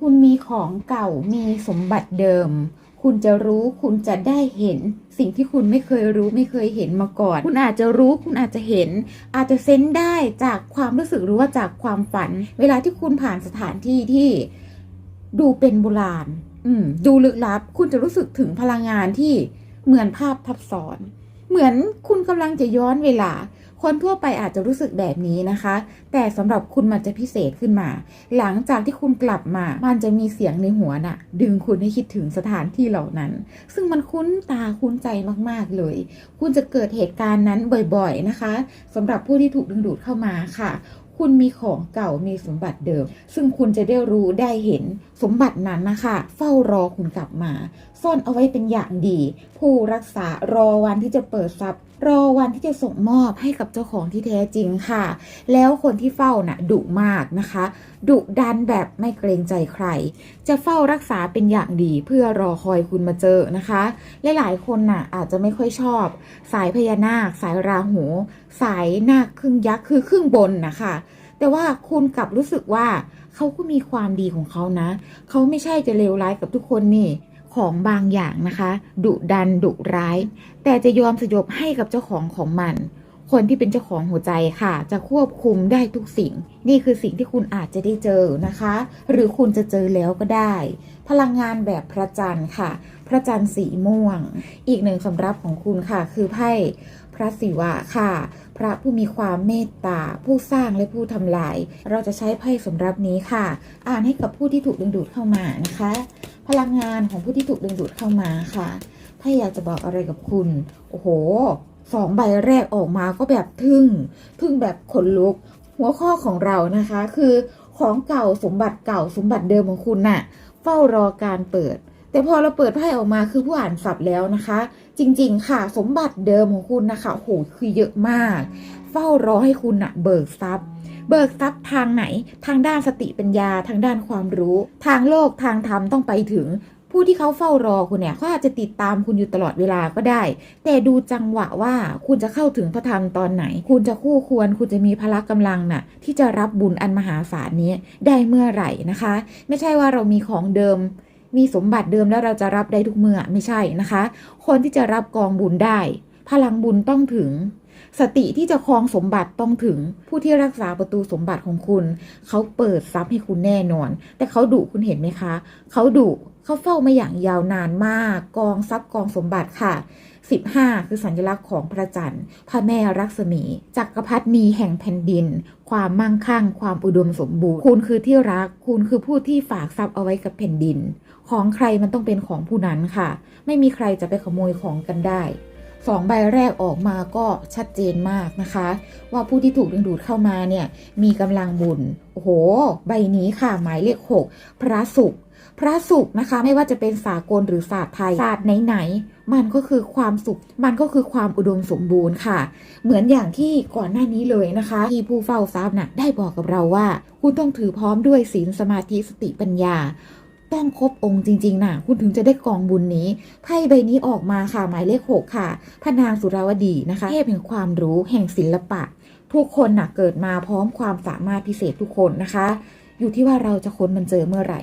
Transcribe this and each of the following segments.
คุณมีของเก่ามีสมบัติเดิม คุณจะรู้คุณจะได้เห็น สิ่งที่คุณไม่เคยรู้ไม่เคยเห็นมาก่อน คุณอาจจะรู้คุณอาจจะเห็น อาจจะเซนส์ได้จากความรู้สึกหรือว่าจากความฝัน เวลาที่คุณผ่านสถานที่ที่ดูเป็นโบราณ อืม ดูลึกลับ คุณจะรู้สึกถึงพลังงานที่เหมือนภาพทับซ้อน เหมือนคุณกำลังจะย้อนเวลา คนทั่วไปอาจจะรู้สึกแบบนี้นะคะ แต่สำหรับคุณมันจะพิเศษขึ้นมา หลังจากที่คุณกลับมา มันจะมีเสียงในหัวน่ะ ดึงคุณให้คิดถึงสถานที่เหล่านั้น ซึ่งมันคุ้นตาคุ้นใจมากๆเลย คุณจะเกิดเหตุการณ์นั้นบ่อยๆนะคะสำหรับผู้ที่ถูกดึงดูดเข้ามาค่ะคุณมีของเก่ามีสมบัติเดิม ซึ่งคุณจะได้รู้ได้เห็นสมบัตินั้นนะคะ เฝ้ารอคุณกลับมา ซ่อนเอาไว้เป็นอย่างดี ผู้รักษารอวันที่จะเปิดทรัพย์ รอวันที่จะส่งมอบให้กับเจ้าของที่แท้จริงค่ะ แล้วคนที่เฝ้าน่ะดุมากนะคะดุดันแบบไม่เกรงใจใคร จะเฝ้ารักษาเป็นอย่างดีเพื่อรอคอยคุณมาเจอนะคะหลายคนน่ะอาจจะไม่ค่อยชอบ สายพญานาค สายราหู สายนาคครึ่งยักษ์คือครึ่งบนนะคะแต่ว่าคุณกลับรู้สึกว่าเขาก็มีความดีของเขานะ เขาไม่ใช่จะเลวร้ายกับทุกคนนี่ ของบางอย่างนะคะ ดุดันดุร้าย แต่จะยอมสยบให้กับเจ้าของของมัน คนที่เป็นเจ้าของหัวใจค่ะ จะควบคุมได้ทุกสิ่ง นี่คือสิ่งที่คุณอาจจะได้เจอนะคะ หรือคุณจะเจอแล้วก็ได้ พลังงานแบบพระจันทร์ค่ะ พระจันทร์สีม่วง อีกหนึ่งสำรับของคุณค่ะ คือไพ่พระศิวะค่ะ พระผู้มีความเมตตา ผู้สร้างและผู้ทำลาย เราจะใช้ไพ่สำรับนี้ค่ะ อ่านให้กับผู้ที่ถูกดึงดูดเข้ามานะคะ พลังงานของผู้ที่ถูกดึงดูดเข้ามาค่ะไพ่อยากจะบอกอะไรกับคุณ โอ้โห สองใบแรกออกมาก็แบบทึ่ง ทึ่งแบบขนลุก หัวข้อของเรานะคะคือของเก่าสมบัติเก่าสมบัติเดิมของคุณน่ะ เฝ้ารอการเปิด แต่พอเราเปิดไพ่ออกมาคือผู้อ่านสับแล้วนะคะ จริง ๆ ค่ะ สมบัติเดิมของคุณนะคะโหคือเยอะมาก เฝ้ารอให้คุณน่ะเบิกทรัพย์ เบิกทรัพย์ทางไหน ทางด้านสติปัญญา ทางด้านความรู้ ทางโลกทางธรรมต้องไปถึง ผู้ที่เขาเฝ้ารอคุณเนี่ยเขาอาจจะติดตามคุณอยู่ตลอดเวลาก็ได้ แต่ดูจังหวะว่าคุณจะเข้าถึงพระธรรมตอนไหน คุณจะคู่ควร คุณจะมีพละกำลังน่ะ ที่จะรับบุญอันมหาศาลนี้ได้เมื่อไหร่นะคะ ไม่ใช่ว่าเรามีของเดิมมีสมบัติเดิมแล้วเราจะรับได้ทุกเมื่อไม่ใช่นะคะ คนที่จะรับกองบุญได้ พลังบุญต้องถึง สติที่จะครองสมบัติต้องถึงผู้ที่รักษาประตูสมบัติของคุณ เขาเปิดทรัพย์ให้คุณแน่นอน แต่เขาดุคุณเห็นไหมคะ เขาดุเขาเฝ้ามาอย่างยาวนานมาก กองทรัพย์กองสมบัติค่ะ 15 คือสัญลักษณ์ของพระจันทร์ พระแม่รักษมี จักรพรรดินีแห่งแผ่นดิน ความมั่งคั่ง ความอุดมสมบูรณ์ คุณคือที่รัก คุณคือผู้ที่ฝากทรัพย์เอาไว้กับแผ่นดิน ของใครมันต้องเป็นของผู้นั้นค่ะ ไม่มีใครจะไปขโมยของกันได้ สองใบแรกออกมาก็ชัดเจนมากนะคะ ว่าผู้ที่ถูกดึงดูดเข้ามาเนี่ยมีกำลังบุญโอ้โห ใบนี้ค่ะหมายเลขหกพระศุกร์พระศุกร์นะคะไม่ว่าจะเป็นสากลหรือศาสตร์ไทยศาสตร์ไหนๆมันก็คือความสุข มันก็คือความอุดมสมบูรณ์ค่ะ เหมือนอย่างที่ก่อนหน้านี้เลยนะคะ ที่ผู้เฝ้าทรัพย์น่ะได้บอกกับเราว่า คุณต้องถือพร้อมด้วยศีลสมาธิสติปัญญา ต้องครบองค์จริง ๆนะคุณถึงจะได้กองบุญนี้ไพ่ใบนี้ออกมาค่ะหมายเลขหกค่ะพระนางสุราวดีนะคะเทพแห่งความรู้แห่งศิลปะ ทุกคนน่ะเกิดมาพร้อมความสามารถพิเศษทุกคนนะคะ อยู่ที่ว่าเราจะค้นมันเจอเมื่อไหร่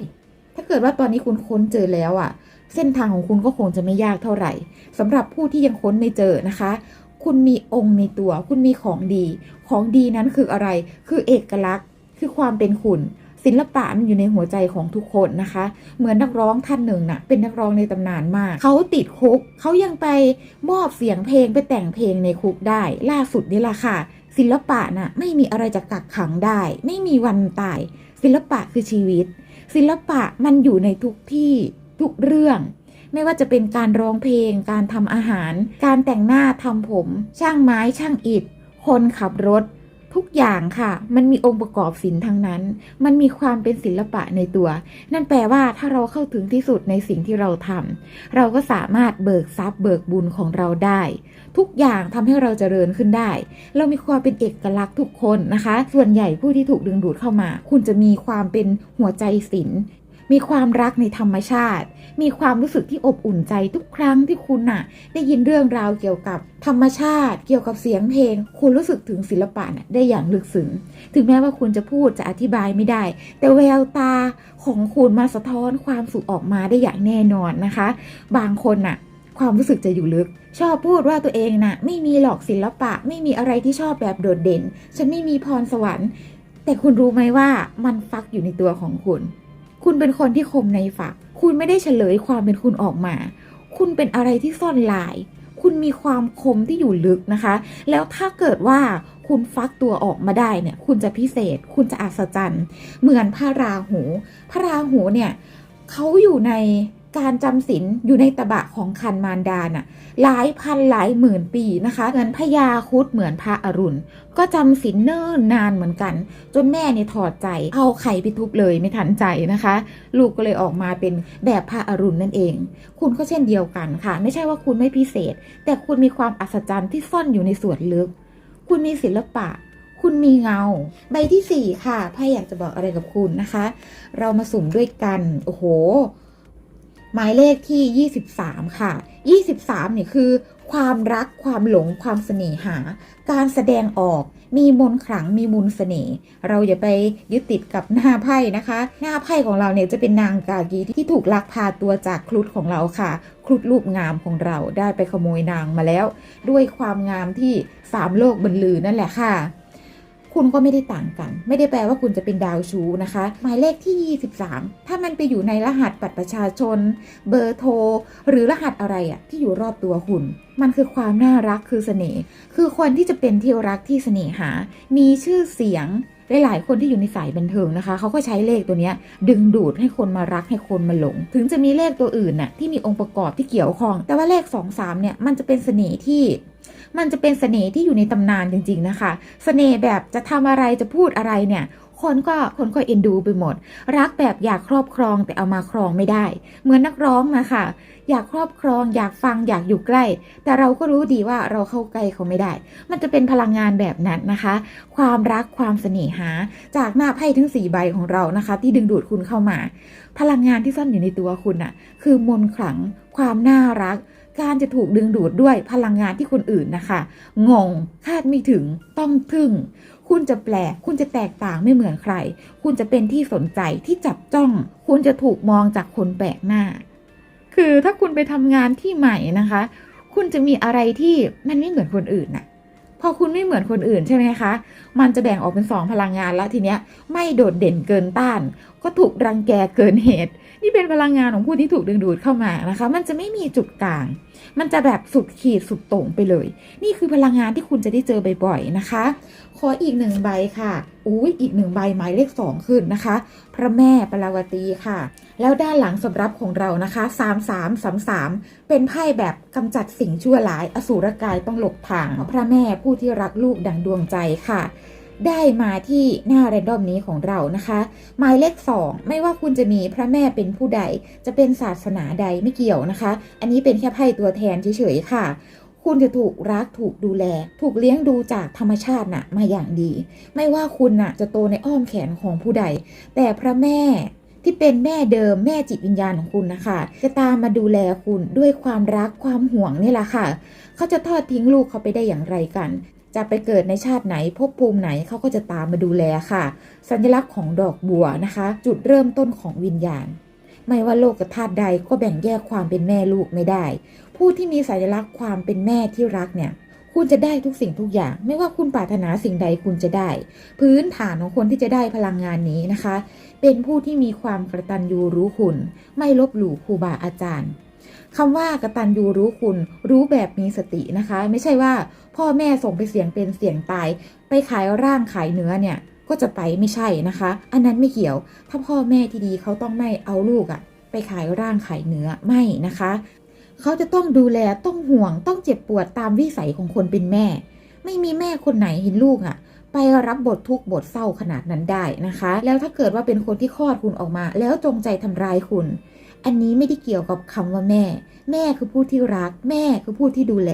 ถ้าเกิดว่าตอนนี้คุณค้นเจอแล้วอะ เส้นทางของคุณก็คงจะไม่ยากเท่าไหร่สำหรับผู้ที่ยังค้นไม่เจอนะคะคุณมีองค์ในตัว คุณมีของดี ของดีนั้นคืออะไร คือเอกลักษณ์ คือความเป็นคุณ ศิลปะมันอยู่ในหัวใจของทุกคนนะคะ เหมือนนักร้องท่านหนึ่งน่ะเป็นนักร้องในตำนานมาก เขาติดคุก เขายังไปมอบเสียงเพลงไปแต่งเพลงในคุกได้ ล่าสุดนี่แหละค่ะ ศิลปะน่ะไม่มีอะไรจะกักขังได้ ไม่มีวันตาย ศิลปะคือชีวิต ศิลปะมันอยู่ในทุกที่ทุกเรื่องไม่ว่าจะเป็นการร้องเพลง การทำอาหาร การแต่งหน้าทำผม ช่างไม้ ช่างอิฐ คนขับรถ ทุกอย่างค่ะ มันมีองค์ประกอบศิลป์ทั้งนั้น มันมีความเป็นศิลปะในตัว นั่นแปลว่าถ้าเราเข้าถึงที่สุดในสิ่งที่เราทำเราก็สามารถเบิกทรัพย์เบิกบุญของเราได้ ทุกอย่างทำให้เราเจริญขึ้นได้ เรามีความเป็นเอกลักษณ์ทุกคนนะคะ ส่วนใหญ่ผู้ที่ถูกดึงดูดเข้ามา คุณจะมีความเป็นหัวใจศิลป์ มีความรักในธรรมชาติ มีความรู้สึกที่อบอุ่นใจทุกครั้งที่คุณน่ะ ได้ยินเรื่องราวเกี่ยวกับธรรมชาติ เกี่ยวกับเสียงเพลง คุณรู้สึกถึงศิลปะน่ะได้อย่างลึกซึ้ง ถึงแม้ว่าคุณจะพูดจะอธิบายไม่ได้ แต่แววตาของคุณมาสะท้อนความสุขออกมาได้อย่างแน่นอนนะคะ บางคนน่ะความรู้สึกจะอยู่ลึก ชอบพูดว่าตัวเองน่ะไม่มีหรอกศิลปะ ไม่มีอะไรที่ชอบแบบโดดเด่น ฉันไม่มีพรสวรรค์ แต่คุณรู้ไหมว่ามันฟักอยู่ในตัวของคุณ คุณเป็นคนที่คมในฝัก คุณไม่ได้เฉลยความเป็นคุณออกมา คุณเป็นอะไรที่ซ่อนลาย คุณมีความคมที่อยู่ลึกนะคะ แล้วถ้าเกิดว่าคุณฟักตัวออกมาได้เนี่ย คุณจะพิเศษ คุณจะอัศจรรย์ เหมือนพระราหู พระราหูเนี่ยเขาอยู่ใน การจำศีลอยู่ในตบะของคันมารดาน่ะหลายพันหลายหมื่นปีนะคะเหมือนพญาคุดเหมือนพระอรุณ ก็จำศีลเนิ่นนานเหมือนกัน จนแม่เนี่ยถอดใจเอาไข่ไปทุบเลยไม่ทันใจนะคะ ลูกก็เลยออกมาเป็นแบบพระอรุณนั่นเอง คุณก็เช่นเดียวกันค่ะ ไม่ใช่ว่าคุณไม่พิเศษ แต่คุณมีความอัศจรรย์ที่ซ่อนอยู่ในส่วนลึก คุณมีศิลปะคุณมีเงา ใบที่สี่ค่ะไพ่อยากจะบอกอะไรกับคุณนะคะ เรามาสุ่มด้วยกัน โอ้โห หมายเลขที่ 23 ค่ะ 23เนี่ยคือ ความรักความหลงความเสน่หา การแสดงออกมีมนขลังมีมุนต์เสน่ห์เราอย่าไปยึดติดกับหน้าไพ่นะคะ หน้าไพ่ของเราเนี่ยจะเป็นนางกากีที่ถูกลักพาตัวจากครุฑของเราค่ะ ครุฑรูปงามของเราได้ไปขโมยนางมาแล้ว ด้วยความงามที่สามโลกบรรลือนั่นแหละค่ะ คุณก็ไม่ได้ต่างกัน ไม่ได้แปลว่าคุณจะเป็นดาวชูนะคะ หมายเลขที่ 23 ถ้ามันไปอยู่ในรหัสบัตรประชาชน เบอร์โทร หรือรหัสอะไรอะที่อยู่รอบตัวคุณ มันคือความน่ารักคือเสน่ห์คือคนที่จะเป็นที่รักที่เสน่หา มีชื่อเสียงหลายๆคนที่อยู่ในสายบันเทิงนะคะ เขาก็ใช้เลขตัวนี้ดึงดูดให้คนมารักให้คนมาหลง ถึงจะมีเลขตัวอื่นน่ะที่มีองค์ประกอบที่เกี่ยวข้อง แต่ว่าเลข 2 3เนี่ยมันจะเป็นเสน่ห์ที่ มันจะเป็นเสน่ห์ที่อยู่ในตำนานจริง ๆนะคะ เสน่ห์แบบจะทำอะไรจะพูดอะไรเนี่ยคนก็คนก็เอ็นดูไปหมด รักแบบอยากครอบครองแต่เอามาครองไม่ได้ เหมือนนักร้องนะคะอยากครอบครอง อยากฟังอยากอยู่ใกล้ แต่เราก็รู้ดีว่าเราเข้าใกล้เขาไม่ได้ มันจะเป็นพลังงานแบบนั้นนะคะ ความรักความเสน่หา จากหน้าไพ่ทั้งสี่ใบของเรานะคะ ที่ดึงดูดคุณเข้ามา พลังงานที่ซ่อนอยู่ในตัวคุณน่ะคือมนขลัง ความน่ารัก การจะถูกดึงดูดด้วยพลังงานที่คนอื่นนะคะ งง คาดไม่ถึง ต้องทึ่ง คุณจะแปลก คุณจะแตกต่างไม่เหมือนใคร คุณจะเป็นที่สนใจที่จับจ้อง คุณจะถูกมองจากคนแปลกหน้า คือถ้าคุณไปทำงานที่ใหม่นะคะ คุณจะมีอะไรที่มันไม่เหมือนคนอื่นน่ะ พอคุณไม่เหมือนคนอื่นใช่ไหมคะ มันจะแบ่งออกเป็นสองพลังงานแล้วทีเนี้ย ไม่โดดเด่นเกินต้าน ก็ถูกรังแกเกินเหตุ นี่เป็นพลังงานของผู้ที่ถูกดึงดูดเข้ามานะคะ มันจะไม่มีจุดกลาง มันจะแบบสุดขีดสุดโต่งไปเลย นี่คือพลังงานที่คุณจะได้เจอบ่อยๆนะคะ ขออีกหนึ่งใบค่ะ อุ้ยอีกหนึ่งใบหมายเลขสองขึ้นนะคะ พระแม่ปราวตีค่ะ แล้วด้านหลังสำรับของเรานะคะสามสามสามสามเป็นไพ่แบบกำจัดสิ่งชั่วร้าย อสูรกายต้องหลบทาง พระแม่ผู้ที่รักลูกดังดวงใจค่ะได้มาที่หน้าแรนดอมนี้ของเรานะคะ หมายเลขสองไม่ว่าคุณจะมีพระแม่เป็นผู้ใด จะเป็นศาสนาใดไม่เกี่ยวนะคะ อันนี้เป็นแค่ไพ่ตัวแทนเฉยๆค่ะ คุณจะถูกรักถูกดูแล ถูกเลี้ยงดูจากธรรมชาติน่ะมาอย่างดี ไม่ว่าคุณน่ะจะโตในอ้อมแขนของผู้ใด แต่พระแม่ที่เป็นแม่เดิมแม่จิตวิญญาณของคุณนะคะ จะตามมาดูแลคุณด้วยความรักความห่วงนี่แหละค่ะ เขาจะทอดทิ้งลูกเขาไปได้อย่างไรกัน จะไปเกิดในชาติไหนภพภูมิไหนเขาก็จะตามมาดูแลค่ะ สัญลักษณ์ของดอกบัวนะคะ จุดเริ่มต้นของวิญญาณ ไม่ว่าโลกธาตุใดก็แบ่งแยกความเป็นแม่ลูกไม่ได้ ผู้ที่มีสัญลักษณ์ความเป็นแม่ที่รักเนี่ย คุณจะได้ทุกสิ่งทุกอย่าง ไม่ว่าคุณปรารถนาสิ่งใดคุณจะได้ พื้นฐานของคนที่จะได้พลังงานนี้นะคะ เป็นผู้ที่มีความกระตันยูรู้คุณ ไม่ลบหลู่ครูบาอาจารย์คำว่ากระตันยูรู้คุณรู้แบบมีสตินะคะ ไม่ใช่ว่าพ่อแม่ส่งไปเสี่ยงเป็นเสี่ยงตาย ไปขายร่างขายเนื้อเนี่ย ก็จะไปไม่ใช่นะคะ อันนั้นไม่เกี่ยว ถ้าพ่อแม่ที่ดีเขาต้องไม่เอาลูกอะไปขายร่างขายเนื้อไม่นะคะ เขาจะต้องดูแลต้องห่วงต้องเจ็บปวดตามวิสัยของคนเป็นแม่ ไม่มีแม่คนไหนเห็นลูกอะไปรับบททุกบทเศร้าขนาดนั้นได้นะคะ แล้วถ้าเกิดว่าเป็นคนที่คลอดคุณออกมา แล้วจงใจทำร้ายคุณ อันนี้ไม่ได้เกี่ยวกับคำว่าแม่ แม่คือผู้ที่รัก แม่คือผู้ที่ดูแล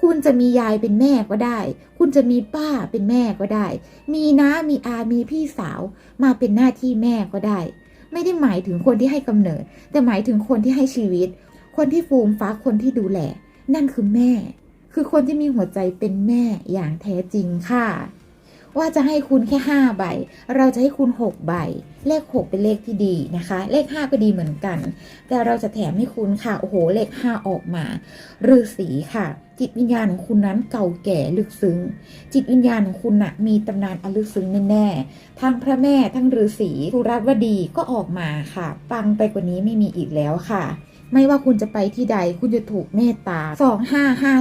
คุณจะมียายเป็นแม่ก็ได้ คุณจะมีป้าเป็นแม่ก็ได้ มีน้ามีอา มีพี่สาว มาเป็นหน้าที่แม่ก็ได้ ไม่ได้หมายถึงคนที่ให้กำเนิด แต่หมายถึงคนที่ให้ชีวิต คนที่ฟูมฟักคนที่ดูแล นั่นคือแม่ คือคนที่มีหัวใจเป็นแม่อย่างแท้จริงค่ะ ว่าจะให้คุณแค่ห้าใบ เราจะให้คุณหกใบ เลขหกเป็นเลขที่ดีนะคะ เลขห้าก็ดีเหมือนกัน แต่เราจะแถมให้คุณค่ะ โอ้โห เลขห้าออกมาฤาษีค่ะ จิตวิญญาณของคุณนั้นเก่าแก่ลึกซึ้ง จิตวิญญาณของคุณน่ะมีตำนานอันลึกซึ้งแน่ๆ ทั้งพระแม่ ทั้งฤาษีสุรัตวดีก็ออกมาค่ะ ปังไปกว่านี้ไม่มีอีกแล้วค่ะ ไม่ว่าคุณจะไปที่ใด คุณจะถูกเมตตา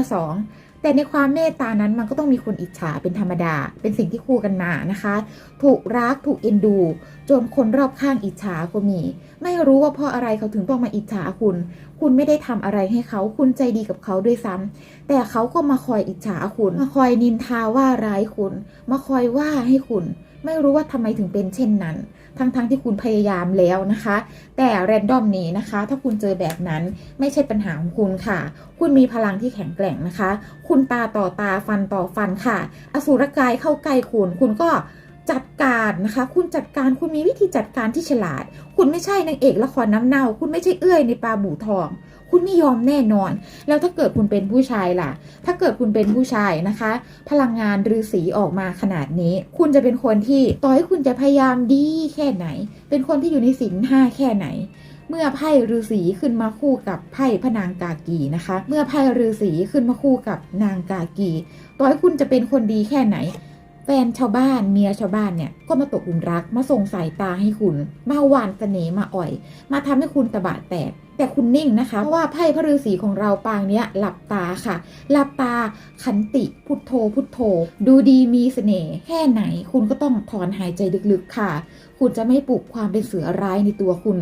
2552 แต่ในความเมตตานั้นมันก็ต้องมีคนอิจฉาเป็นธรรมดา เป็นสิ่งที่คู่กันมานะคะ ถูกรักถูกเอ็นดู จนคนรอบข้างอิจฉาก็มี ไม่รู้ว่าเพราะอะไรเขาถึงต้องมาอิจฉาคุณ คุณไม่ได้ทำอะไรให้เขาคุณใจดีกับเขาด้วยซ้ำแต่เขาก็มาคอยอิจฉาคุณ มาคอยนินทาว่าร้ายคุณ มาคอยว่าให้คุณ ไม่รู้ว่าทำไมถึงเป็นเช่นนั้น ทั้งๆทที่คุณพยายามแล้วนะคะ แต่แรนดอมนี้นะคะ ถ้าคุณเจอแบบนั้นไม่ใช่ปัญหาของคุณค่ะ คุณมีพลังที่แข็งแกร่งนะคะ คุณตาต่อตาฟันต่อฟันค่ะ อสุรกายเข้าใกล้คุณคุณก็จัดการนะคะ คุณจัดการคุณมีวิธีจัดการที่ฉลาด คุณไม่ใช่นางเอกละครน้ำเน่า คุณไม่ใช่เอื้อยในปลาบู่ทอง คุณไม่ยอมแน่นอน แล้วถ้าเกิดคุณเป็นผู้ชายล่ะ ถ้าเกิดคุณเป็นผู้ชายนะคะ พลังงานฤาษีออกมาขนาดนี้ คุณจะเป็นคนที่ต่อให้คุณจะพยายามดีแค่ไหน เป็นคนที่อยู่ในศีลห้าแค่ไหนเมื่อไพ่ฤาษีขึ้นมาคู่กับไพ่พนางกากีนะคะ เมื่อไพ่ฤาษีขึ้นมาคู่กับนางกากีต่อให้คุณจะเป็นคนดีแค่ไหน แฟนชาวบ้านเมียชาวบ้านเนี่ยก็มาตกหลุมรักมาส่งสายตาให้คุณ มาหวานเสน่ห์มาอ่อย มาทำให้คุณตะบะแตก แต่คุณนิ่งนะคะเพราะว่าไพ่พระฤาษีของเราปางเนี้ยหลับตาค่ะหลับตาขันติพุทโธพุทโธ ดูดีมีเสน่ห์แค่ไหน คุณก็ต้องถอนหายใจลึกๆค่ะ คุณจะไม่ปลุกความเป็นเสือร้ายในตัวคุณ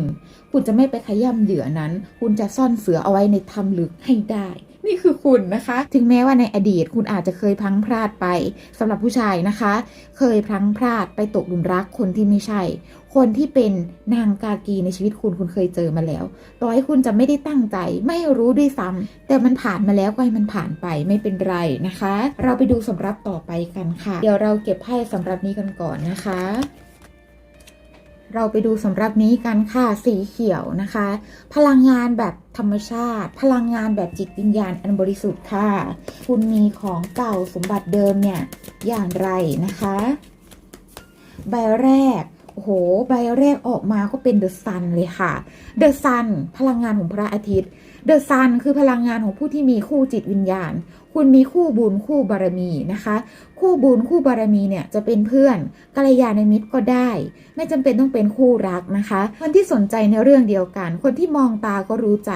คุณจะไม่ไปขย่ำเหยื่อนั้น คุณจะซ่อนเสือเอาไว้ในถ้ำลึกให้ได้ นี่คือคุณนะคะ ถึงแม้ว่าในอดีตคุณอาจจะเคยพลังพลาดไปสำหรับผู้ชายนะคะ เคยพลังพลาดไปตกหลุมรักคนที่ไม่ใช่ คนที่เป็นนางกากีในชีวิตคุณคุณเคยเจอมาแล้วต่อให้คุณจะไม่ได้ตั้งใจ ไม่รู้ด้วยซ้ำแต่มันผ่านมาแล้วก็ให้มันผ่านไปไม่เป็นไรนะคะ เราไปดูสำรับต่อไปกันค่ะ เดี๋ยวเราเก็บไพ่สำรับนี้กันก่อนนะคะ เราไปดูสำหรับนี้กันค่ะสีเขียวนะคะ พลังงานแบบธรรมชาติ พลังงานแบบจิตวิญญาณอันบริสุทธิ์ค่ะ คุณมีของเก่าสมบัติเดิมเนี่ยอย่างไรนะคะ ใบแรกโอ้โห ใบแรกออกมาก็เป็นเดอะซันเลยค่ะ เดอะซัน พลังงานของพระอาทิตย์ เดอะซันคือพลังงานของผู้ที่มีคู่จิตวิญญาณ คุณมีคู่บุญคู่บารมีนะคะ คู่บุญคู่บารมีเนี่ยจะเป็นเพื่อนกัลยาณมิตรก็ได้ ไม่จำเป็นต้องเป็นคู่รักนะคะ คนที่สนใจในเรื่องเดียวกัน คนที่มองตาก็รู้ใจ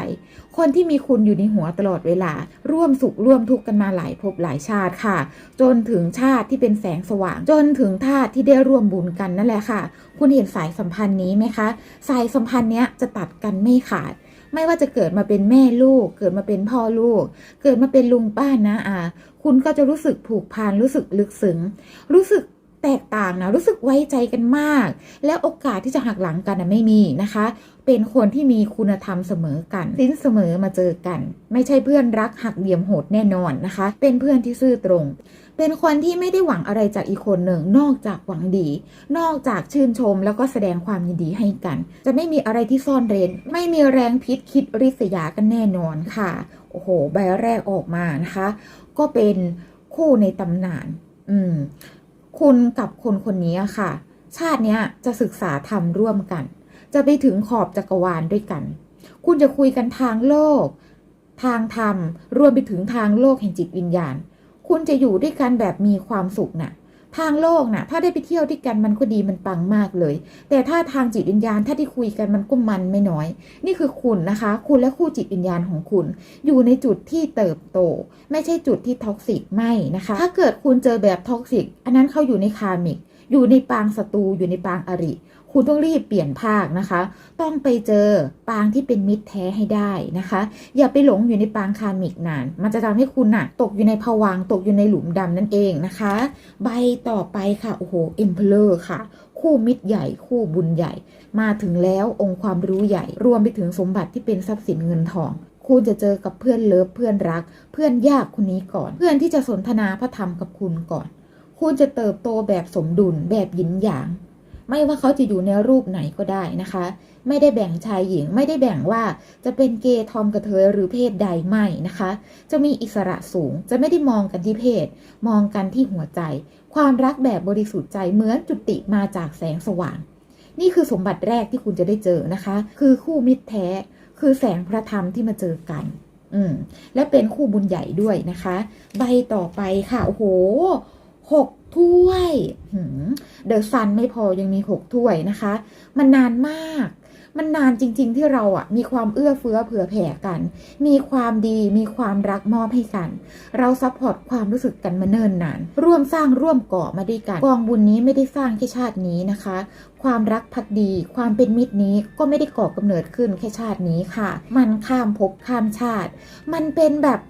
คนที่มีคุณอยู่ในหัวตลอดเวลา ร่วมสุขร่วมทุกข์กันมาหลายภพหลายชาติค่ะ จนถึงชาติที่เป็นแสงสว่าง จนถึงธาตุที่ได้ร่วมบุญกันนั่นแหละค่ะ คุณเห็นสายสัมพันธ์นี้ไหมคะ สายสัมพันธ์เนี้ยจะตัดกันไม่ขาด ไม่ว่าจะเกิดมาเป็นแม่ลูก เกิดมาเป็นพ่อลูก เกิดมาเป็นลุงป้านะอาคุณก็จะรู้สึกผูกพันรู้สึกลึกซึ้งรู้สึก แตกต่างนะรู้สึกไว้ใจกันมาก แล้วโอกาสที่จะหักหลังกันนะไม่มีนะคะ เป็นคนที่มีคุณธรรมเสมอกันสิ้นเสมอมาเจอกัน ไม่ใช่เพื่อนรักหักเหลี่ยมโหดแน่นอนนะคะ เป็นเพื่อนที่ซื่อตรง เป็นคนที่ไม่ได้หวังอะไรจากอีกคนหนึ่ง นอกจากหวังดี นอกจากชื่นชมแล้วก็แสดงความยินดีให้กัน จะไม่มีอะไรที่ซ่อนเร้นไม่มีแรงพิษคิดริษยากันแน่นอนค่ะโอ้โหใบแรกออกมานะคะ ก็เป็นคู่ในตำนาน อืม คุณกับคนคนนี้อะค่ะ ชาติเนี้ยจะศึกษาธรรมร่วมกัน จะไปถึงขอบจักรวาลด้วยกัน คุณจะคุยกันทางโลก ทางธรรมรวมไปถึงทางโลกแห่งจิตวิญญาณ คุณจะอยู่ด้วยกันแบบมีความสุขน่ะ ทางโลกน่ะ ถ้าได้ไปเที่ยวด้วยกันมันก็ดีมันปังมากเลย แต่ถ้าทางจิตวิญญาณถ้าที่คุยกันมันก็มันไม่น้อย นี่คือคุณนะคะ คุณและคู่จิตวิญญาณของคุณ อยู่ในจุดที่เติบโต ไม่ใช่จุดที่ท็อกซิกไม่นะคะ ถ้าเกิดคุณเจอแบบท็อกซิกอันนั้นเขาอยู่ในคาร์มิกอยู่ในปางศัตรูอยู่ในปางอริ คุณต้องรีบเปลี่ยนภาคนะคะ ต้องไปเจอปางที่เป็นมิตรแท้ให้ได้นะคะ อย่าไปหลงอยู่ในปางคารมิกนาน มันจะทำให้คุณน่ะ ตกอยู่ในภวังตกอยู่ในหลุมดำนั่นเองนะคะ ใบต่อไปค่ะ โอ้โหเอ็มเพลอร์ค่ะ คู่มิตรใหญ่ คู่บุญใหญ่ มาถึงแล้วองค์ความรู้ใหญ่ รวมไปถึงสมบัติที่เป็นทรัพย์สินเงินทองคุณจะเจอกับเพื่อนเลิฟเพื่อนรัก เพื่อนยากคนนี้ก่อน เพื่อนที่จะสนทนาพระธรรมกับคุณก่อน คุณจะเติบโตแบบสมดุลแบบหยินหยาง ไม่ว่าเขาจะอยู่ในรูปไหนก็ได้นะคะ ไม่ได้แบ่งชายหญิง ไม่ได้แบ่งว่าจะเป็นเกย์ทอมกระเทยหรือเพศใดไม่นะคะ จะมีอิสระสูง จะไม่ได้มองกันที่เพศ มองกันที่หัวใจ ความรักแบบบริสุทธิ์ใจเหมือนจุติมาจากแสงสว่าง นี่คือสมบัติแรกที่คุณจะได้เจอนะคะ คือคู่มิตรแท้ คือแสงพระธรรมที่มาเจอกัน อืมและเป็นคู่บุญใหญ่ด้วยนะคะ ใบต่อไปค่ะโอ้โหหก ถ้วยเดอะซันไม่พอยังมีหกถ้วยนะคะ มันนานมาก มันนานจริง ๆ ที่เราอะมีความเอื้อเฟื้อเผื่อแผ่กัน มีความดีมีความรักมอบให้กัน เราซัพพอร์ตความรู้สึกกันมาเนิ่นนาน ร่วมสร้างร่วมก่อมาด้วยกันกองบุญนี้ไม่ได้สร้างแค่ชาตินี้นะคะ ความรักพักดี ความเป็นมิตรนี้ก็ไม่ได้ก่อกำเนิดขึ้นแค่ชาตินี้ค่ะ มันข้ามภพข้ามชาติ มันเป็นแบบ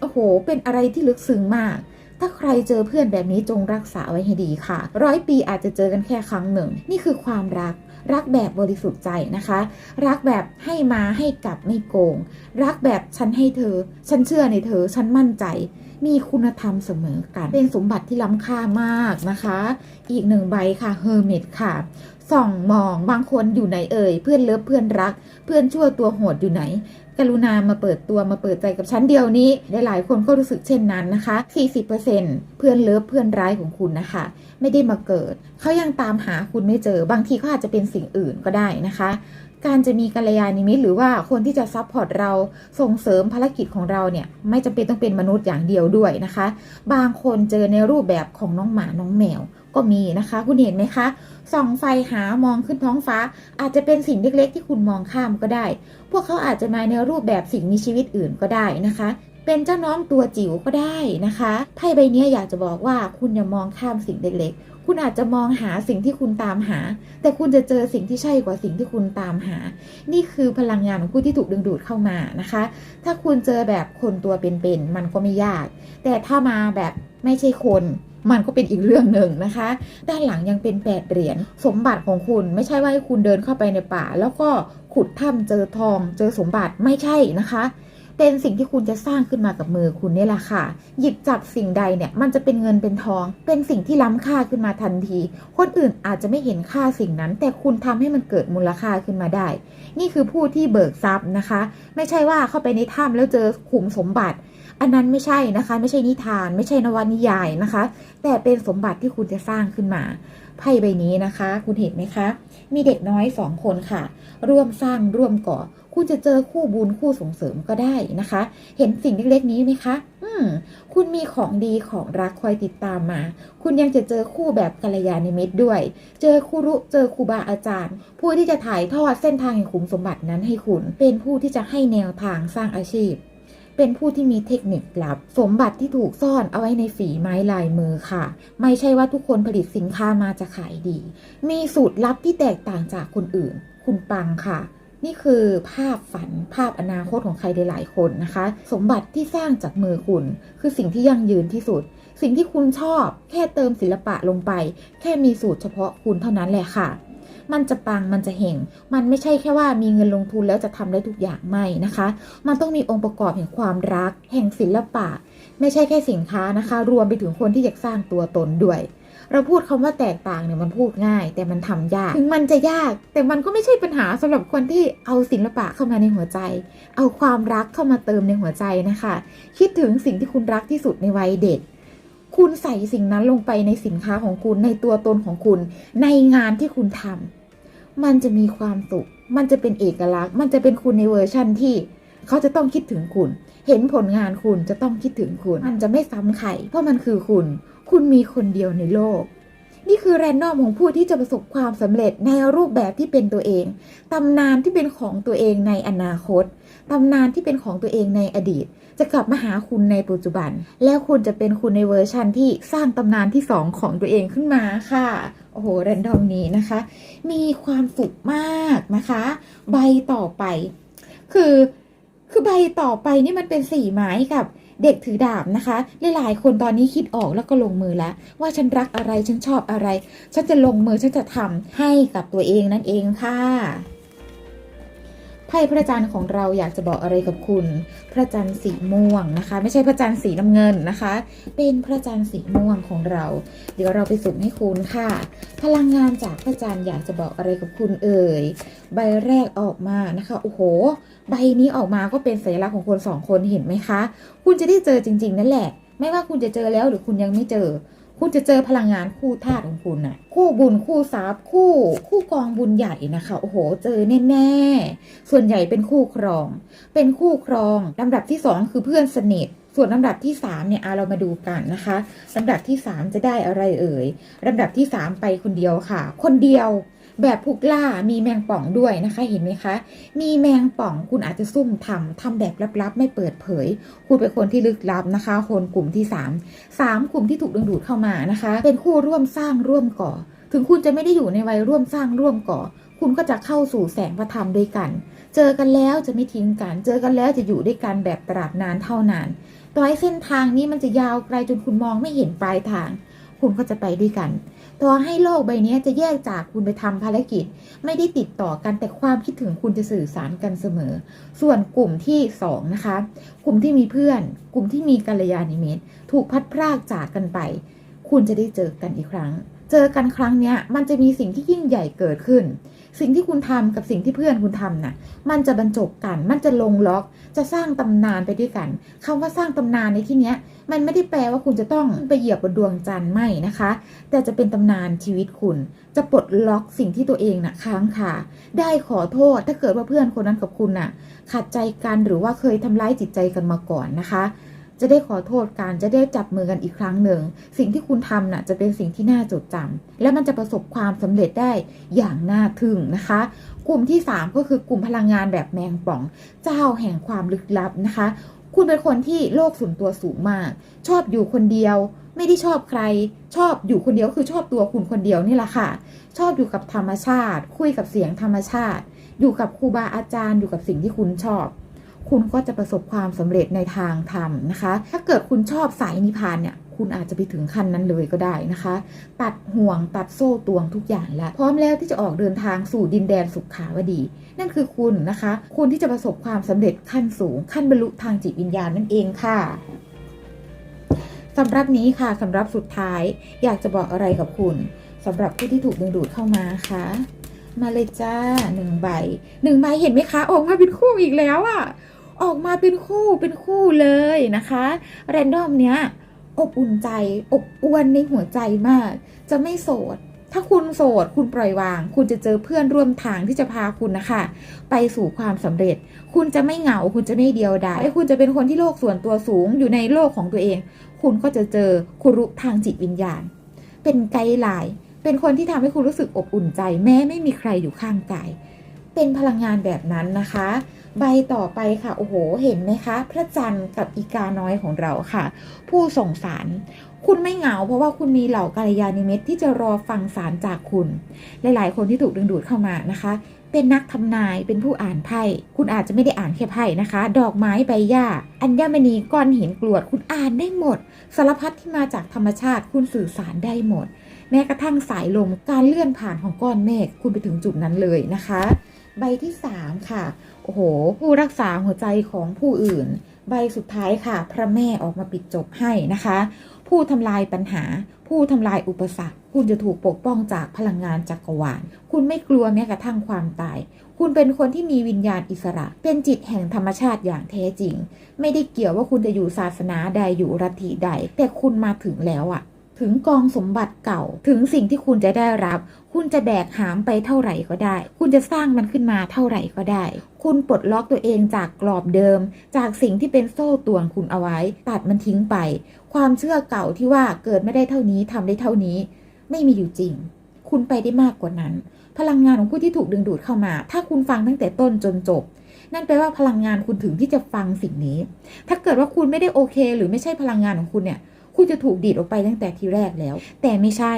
โอ้โหเป็นอะไรที่ลึกซึ้งมาก ถ้าใครเจอเพื่อนแบบนี้จงรักษาไว้ให้ดีค่ะ ร้อยปีอาจจะเจอกันแค่ครั้งหนึ่ง นี่คือความรัก รักแบบบริสุทธิ์ใจนะคะ รักแบบให้มาให้กลับไม่โกง รักแบบฉันให้เธอ ฉันเชื่อในเธอ ฉันมั่นใจ มีคุณธรรมเสมอกัน เป็นสมบัติที่ล้ำค่ามากนะคะ อีกหนึ่งใบค่ะเฮอร์เมตค่ะส่องมองบางคนอยู่ไหนเอ่ยเพื่อนเลิฟเพื่อนรัก เพื่อนชั่วตัวโหดอยู่ไหน กรุณามาเปิดตัวมาเปิดใจกับฉันเดียวนี้หลายๆคนก็รู้สึกเช่นนั้นนะคะ 40%เพื่อนเลิฟเพื่อนร้ายของคุณนะคะ ไม่ได้มาเกิด เขายังตามหาคุณไม่เจอบางทีเขาอาจจะเป็นสิ่งอื่นก็ได้นะคะ การจะมีกัลยาณมิตรหรือว่าคนที่จะซัพพอร์ตเราส่งเสริมภารกิจของเราเนี่ย ไม่จำเป็นต้องเป็นมนุษย์อย่างเดียวด้วยนะคะ บางคนเจอในรูปแบบของน้องหมาน้องแมว ก็มีนะคะ คุณเห็นไหมคะส่องไฟหามองขึ้นท้องฟ้า อาจจะเป็นสิ่งเล็กๆ ที่คุณมองข้ามก็ได้ พวกเขาอาจจะมาในรูปแบบสิ่งมีชีวิตอื่นก็ได้นะคะ เป็นเจ้าน้องตัวจิ๋วก็ได้นะคะไพ่ใบนี้อยากจะบอกว่าคุณอย่ามองข้ามสิ่งเล็กๆ คุณอาจจะมองหาสิ่งที่คุณตามหา แต่คุณจะเจอสิ่งที่ใช่กว่าสิ่งที่คุณตามหา นี่คือพลังงานของผู้ที่ถูกดึงดูดเข้ามานะคะ ถ้าคุณเจอแบบคนตัวเป็นๆมันก็ไม่ยาก แต่ถ้ามาแบบไม่ใช่คน มันก็เป็นอีกเรื่องหนึ่งนะคะ ด้านหลังยังเป็นแปดเหรียญสมบัติของคุณไม่ใช่ว่าให้คุณเดินเข้าไปในป่า แล้วก็ขุดถ้ำเจอทอง เจอสมบัติไม่ใช่นะคะเป็นสิ่งที่คุณจะสร้างขึ้นมากับมือคุณนี่แหละค่ะ หยิบจับสิ่งใดเนี่ย มันจะเป็นเงินเป็นทอง เป็นสิ่งที่ล้ำค่าขึ้นมาทันที คนอื่นอาจจะไม่เห็นค่าสิ่งนั้น แต่คุณทำให้มันเกิดมูลค่าขึ้นมาได้ นี่คือผู้ที่เบิกทรัพย์นะคะ ไม่ใช่ว่าเข้าไปในถ้ำแล้วเจอขุมสมบัติ อันนั้นไม่ใช่นะคะ ไม่ใช่นิทาน ไม่ใช่นวนิยายนะคะ แต่เป็นสมบัติที่คุณจะสร้างขึ้นมาไพ่ใบนี้นะคะ คุณเห็นไหมคะ มีเด็กน้อยสองคนค่ะ ร่วมสร้างร่วมก่อ คุณจะเจอคู่บุญคู่ส่งเสริมก็ได้นะคะ เห็นสิ่งเล็กๆนี้ไหมคะ อืม คุณมีของดีของรักคอยติดตามมา คุณยังจะเจอคู่แบบกัลยาณมิตรด้วย เจอครูรุเจอครูบาอาจารย์ ผู้ที่จะถ่ายทอดเส้นทางแห่งขุมสมบัตินั้นให้คุณ เป็นผู้ที่จะให้แนวทางสร้างอาชีพ เป็นผู้ที่มีเทคนิคลับ สมบัติที่ถูกซ่อนเอาไว้ในฝีไม้ลายมือค่ะ ไม่ใช่ว่าทุกคนผลิตสินค้ามาจะขายดี มีสูตรลับที่แตกต่างจากคนอื่น คุณปังค่ะนี่คือภาพฝันภาพอนาคตของใครหลายๆคนนะคะ สมบัติที่สร้างจากมือคุณ คือสิ่งที่ยั่งยืนที่สุด สิ่งที่คุณชอบ แค่เติมศิลปะลงไป แค่มีสูตรเฉพาะคุณเท่านั้นแหละค่ะ มันจะปังมันจะเห่งมันไม่ใช่แค่ว่ามีเงินลงทุนแล้วจะทำได้ทุกอย่างไม่นะคะ มันต้องมีองค์ประกอบแห่งความรัก แห่งศิลปะ ไม่ใช่แค่สินค้านะคะ รวมไปถึงคนที่อยากสร้างตัวตนด้วยเราพูดคำว่าแตกต่างเนี่ยมันพูดง่าย แต่มันทำยาก ถึงมันจะยาก แต่มันก็ไม่ใช่ปัญหาสำหรับคนที่เอาศิลปะเข้ามาในหัวใจ เอาความรักเข้ามาเติมในหัวใจนะคะ คิดถึงสิ่งที่คุณรักที่สุดในวัยเด็ก คุณใส่สิ่งนั้นลงไปในสินค้าของคุณในตัวตนของคุณ ในงานที่คุณทำมันจะมีความสุข มันจะเป็นเอกลักษณ์ มันจะเป็นคุณในเวอร์ชั่นที่เขาจะต้องคิดถึงคุณ เห็นผลงานคุณจะต้องคิดถึงคุณ มันจะไม่ซ้ำใคร เพราะมันคือคุณ คุณมีคนเดียวในโลก นี่คือแรนดอมของผู้ที่จะประสบความสำเร็จในรูปแบบที่เป็นตัวเอง ตำนานที่เป็นของตัวเองในอนาคต ตำนานที่เป็นของตัวเองในอดีต จะกลับมาหาคุณในปัจจุบัน แล้วคุณจะเป็นคุณในเวอร์ชันที่สร้างตำนานที่สองของตัวเองขึ้นมาค่ะโอ้โหแรนดอมนี้นะคะ มีความสุขมากนะคะ ใบต่อไป คือคือใบต่อไปนี่มันเป็นสี่ไม้กับเด็กถือดาบนะคะ หลายๆ คนตอนนี้คิดออกแล้วก็ลงมือแล้ว ว่าฉันรักอะไรฉันชอบอะไร ฉันจะลงมือฉันจะทำให้กับตัวเองนั่นเองค่ะ ไพ่พระจันทร์ของเราอยากจะบอกอะไรกับคุณ พระจันทร์สีม่วงนะคะ ไม่ใช่พระจันทร์สีน้ำเงินนะคะ เป็นพระจันทร์สีม่วงของเรา เดี๋ยวเราไปสุ่มให้คุณค่ะ พลังงานจากพระจันทร์อยากจะบอกอะไรกับคุณเอ่ย ใบแรกออกมานะคะโอ้โห ใบนี้ออกมาก็เป็นสัญลักษณ์ของคนสองคนเห็นไหมคะ คุณจะได้เจอจริง ๆ นั่นแหละ ไม่ว่าคุณจะเจอแล้วหรือคุณยังไม่เจอ คุณจะเจอพลังงานคู่ธาตุของคุณน่ะ คู่บุญคู่ทรัพย์คู่ คู่กองบุญใหญ่นะคะ โอ้โห เจอแน่ๆ ส่วนใหญ่เป็นคู่ครอง เป็นคู่ครองลำดับที่สองคือเพื่อนสนิทส่วนลำดับที่สามเนี่ยเรามาดูกันนะคะลำดับที่สามจะได้อะไรเอ่ยลำดับที่สามไปคนเดียวค่ะ คนเดียว แบบผูกล่ามีแมงป่องด้วยนะคะเห็นไหมคะ มีแมงป่องคุณอาจจะซุ่มทำทำแบบลับๆ ไม่เปิดเผย คุณเป็นคนที่ลึกลับนะคะ คนกลุ่มที่สามสามกลุ่มที่ถูกดึงดูดเข้ามานะคะ เป็นคู่ร่วมสร้างร่วมก่อ ถึงคุณจะไม่ได้อยู่ในวัยร่วมสร้างร่วมก่อ คุณก็จะเข้าสู่แสงพระธรรมด้วยกัน เจอกันแล้วจะไม่ทิ้งกัน เจอกันแล้วจะอยู่ด้วยกันแบบตราบนานเท่านานต่อให้เส้นทางนี้มันจะยาวไกลจนคุณมองไม่เห็นปลายทาง คุณก็จะไปด้วยกัน อให้โลกใบนี้จะแยกจากคุณไปทำภารกิจ ไม่ได้ติดต่อกันแต่ความคิดถึงคุณจะสื่อสารกันเสมอ ส่วนกลุ่มที่สองนะคะ กลุ่มที่มีเพื่อน กลุ่มที่มีกัลยาณมิตร ถูกพัดพรากจากกันไป คุณจะได้เจอกันอีกครั้ง เจอกันครั้งนี้มันจะมีสิ่งที่ยิ่งใหญ่เกิดขึ้น สิ่งที่คุณทำกับสิ่งที่เพื่อนคุณทำน่ะ มันจะบรรจบกัน มันจะลงล็อก จะสร้างตำนานไปด้วยกันคำว่าสร้างตำนานในที่เนี้ย มันไม่ได้แปลว่าคุณจะต้องไปเหยียบบนดวงจันทร์ไม่นะคะ แต่จะเป็นตำนานชีวิตคุณ จะปลดล็อกสิ่งที่ตัวเองน่ะค้างคาได้ขอโทษถ้าเกิดว่าเพื่อนคนนั้นกับคุณน่ะขัดใจกันหรือว่าเคยทำร้ายจิตใจกันมาก่อนนะคะ จะได้ขอโทษกันจะได้จับมือกันอีกครั้งหนึ่ง สิ่งที่คุณทำน่ะจะเป็นสิ่งที่น่าจดจำและมันจะประสบความสำเร็จได้อย่างน่าทึ่งนะคะ กลุ่มที่ 3 ก็คือกลุ่มพลังงานแบบแมงป่อง เจ้าแห่งความลึกลับนะคะ คุณเป็นคนที่โลกส่วนตัวสูงมาก ชอบอยู่คนเดียวไม่ได้ชอบใคร ชอบอยู่คนเดียวคือชอบตัวคุณคนเดียวนี่แหละค่ะ ชอบอยู่กับธรรมชาติ คุยกับเสียงธรรมชาติ อยู่กับครูบาอาจารย์อยู่กับสิ่งที่คุณชอบ คุณก็จะประสบความสำเร็จในทางธรรมนะคะ ถ้าเกิดคุณชอบสายนิพพานเนี่ยคุณอาจจะไปถึงขั้นนั้นเลยก็ได้นะคะ ตัดห่วงตัดโซ่ตวงทุกอย่างแล้ว พร้อมแล้วที่จะออกเดินทางสู่ดินแดนสุขขาวดี นั่นคือคุณนะคะ คุณที่จะประสบความสำเร็จขั้นสูง ขั้นบรรลุทางจิตวิญญาณนั่นเองค่ะสำหรับนี้ค่ะสำหรับสุดท้ายอยากจะบอกอะไรกับคุณสำหรับผู้ที่ถูกดึงดูดเข้ามาค่ะ มาเลยจ้าหนึ่งใบหนึ่งใบเห็นไหมคะออกมาเป็นคู่อีกแล้วอะ ออกมาเป็นคู่เป็นคู่เลยนะคะแรนดอมเนี้ยอบอุ่นใจ อบอวนในหัวใจมาก จะไม่โสด ถ้าคุณโสด คุณปล่อยวาง คุณจะเจอเพื่อนร่วมทางที่จะพาคุณนะคะ ไปสู่ความสำเร็จ คุณจะไม่เหงา คุณจะไม่เดียวดายคุณจะเป็นคนที่โลกส่วนตัวสูงอยู่ในโลกของตัวเอง คุณก็จะเจอคุรุทางจิตวิญญาณ เป็นไกด์ไลน์เป็นคนที่ทำให้คุณรู้สึกอบอุ่นใจ แม้ไม่มีใครอยู่ข้างกายเป็นพลังงานแบบนั้นนะคะ ใบต่อไปค่ะ โอ้โห เห็นไหมคะ พระจันทร์กับอีกาน้อยของเราค่ะ ผู้ส่งสาร คุณไม่เหงา เพราะว่าคุณมีเหล่ากัลยาณมิตที่จะรอฟังสารจากคุณ หลายๆ คนที่ถูกดึงดูดเข้ามานะคะ เป็นนักทำนายเป็นผู้อ่านไพ่คุณอาจจะไม่ได้อ่านแค่ไพ่นะคะ ดอกไม้ใบหญ้า อัญมณีก้อนหินกรวด คุณอ่านได้หมด สารพัดที่มาจากธรรมชาติ คุณสื่อสารได้หมด แม้กระทั่งสายลมการเลื่อนผ่านของก้อนเมฆคุณไปถึงจุดนั้นเลยนะคะ ใบที่3ค่ะ โอ้โห ผู้รักษาหัวใจของผู้อื่น ใบสุดท้ายค่ะ พระแม่ออกมาปิดจบให้นะคะ ผู้ทำลายปัญหา ผู้ทำลายอุปสรรค คุณจะถูกปกป้องจากพลังงานจักรวาล คุณไม่กลัวแม้กระทั่งความตาย คุณเป็นคนที่มีวิญญาณอิสระ เป็นจิตแห่งธรรมชาติอย่างแท้จริง ไม่ได้เกี่ยวว่าคุณจะอยู่ศาสนาใดอยู่รัฐิใด แต่คุณมาถึงแล้วอะ ถึงกองสมบัติเก่า ถึงสิ่งที่คุณจะได้รับ คุณจะแบกหามไปเท่าไหร่ก็ได้ คุณจะสร้างมันขึ้นมาเท่าไหร่ก็ได้ คุณปลดล็อกตัวเองจากกรอบเดิม จากสิ่งที่เป็นโซ่ตวนคุณเอาไว้ ตัดมันทิ้งไป ความเชื่อเก่าที่ว่าเกิดไม่ได้เท่านี้ทำได้เท่านี้ ไม่มีอยู่จริง คุณไปได้มากกว่านั้น พลังงานของผู้ที่ถูกดึงดูดเข้ามา ถ้าคุณฟังตั้งแต่ต้นจนจบนั่นแปลว่าพลังงานคุณถึงที่จะฟังสิ่งนี้ ถ้าเกิดว่าคุณไม่ได้โอเค หรือไม่ใช่พลังงานของคุณเนี่ย คุณจะถูกดีดออกไปตั้งแต่ทีแรกแล้ว แต่ไม่ใช่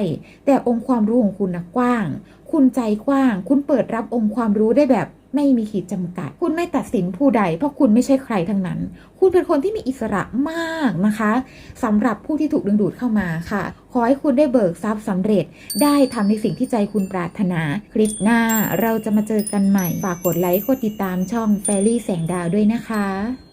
แต่องค์ความรู้ของคุณนะกว้าง คุณใจกว้าง คุณเปิดรับองค์ความรู้ได้แบบไม่มีขีดจำกัด คุณไม่ตัดสินผู้ใด เพราะคุณไม่ใช่ใครทั้งนั้น คุณเป็นคนที่มีอิสระมากนะคะสำหรับผู้ที่ถูกดึงดูดเข้ามาค่ะ ขอให้คุณได้เบิกทรัพย์สำเร็จ ได้ทำในสิ่งที่ใจคุณปรารถนา คลิปหน้าเราจะมาเจอกันใหม่ ฝากกดไลค์ กดติดตามช่องแฟรี่แสงดาวด้วยนะคะ